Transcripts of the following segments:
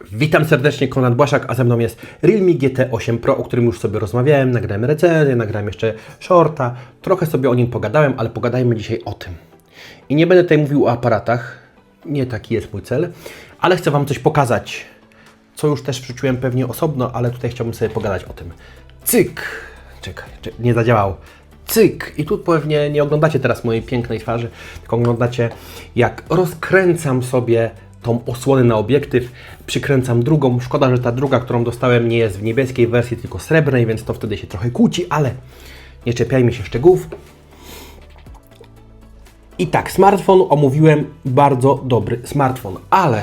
Witam serdecznie, Konrad Błaszak, a ze mną jest Realme GT8 Pro, o którym już sobie rozmawiałem, nagrałem recenzję, nagrałem jeszcze shorta, trochę sobie o nim pogadałem, ale pogadajmy dzisiaj o tym. I nie będę tutaj mówił o aparatach, nie taki jest mój cel, ale chcę Wam coś pokazać, co już też wrzuciłem pewnie osobno, ale tutaj chciałbym sobie pogadać o tym. Cyk! Czekaj, nie zadziałało. Cyk! I tu pewnie nie oglądacie teraz mojej pięknej twarzy, tylko oglądacie jak rozkręcam sobie tą osłonę na obiektyw, przykręcam drugą. Szkoda, że ta druga, którą dostałem nie jest w niebieskiej wersji, tylko srebrnej, więc to wtedy się trochę kłóci, ale nie czepiajmy się szczegółów. I tak, smartfon omówiłem, bardzo dobry smartfon, ale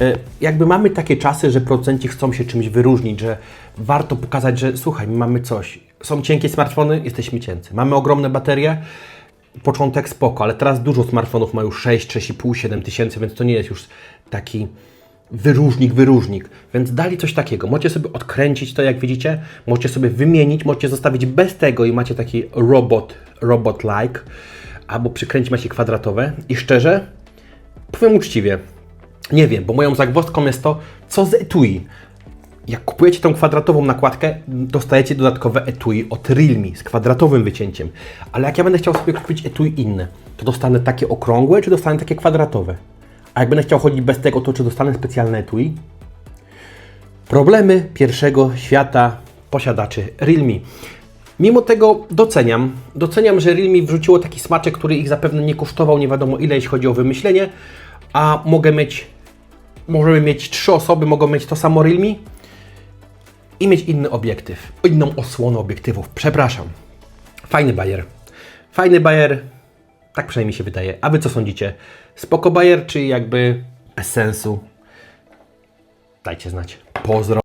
e, jakby mamy takie czasy, że producenci chcą się czymś wyróżnić, że warto pokazać, że słuchaj, my mamy coś. Są cienkie smartfony, jesteśmy ciency. Mamy ogromne baterie, początek spoko, ale teraz dużo smartfonów ma już 6, 6,5, 7 tysięcy, więc to nie jest już taki wyróżnik, wyróżnik. Więc dali coś takiego. Możecie sobie odkręcić to, jak widzicie, możecie sobie wymienić, możecie zostawić bez tego i macie taki robot, robot-like, albo przykręcić macie kwadratowe. I szczerze, powiem uczciwie, nie wiem, bo moją zagwozdką jest to, co z etui. Jak kupujecie tą kwadratową nakładkę, dostajecie dodatkowe etui od Realme z kwadratowym wycięciem. Ale jak ja będę chciał sobie kupić etui inne, to dostanę takie okrągłe, czy dostanę takie kwadratowe? A jak będę chciał chodzić bez tego, to czy dostanę specjalne etui? Problemy pierwszego świata posiadaczy Realme. Mimo tego doceniam, doceniam, że Realme wrzuciło taki smaczek, który ich zapewne nie kosztował nie wiadomo ile, jeśli chodzi o wymyślenie, a mogę mieć, możemy mieć trzy osoby, mogą mieć to samo Realme i mieć inny obiektyw, inną osłonę obiektywów. Przepraszam. Fajny bajer. Fajny bajer, tak przynajmniej się wydaje. A Wy co sądzicie? Spoko bajer, czy jakby bez sensu? Dajcie znać. Pozdro.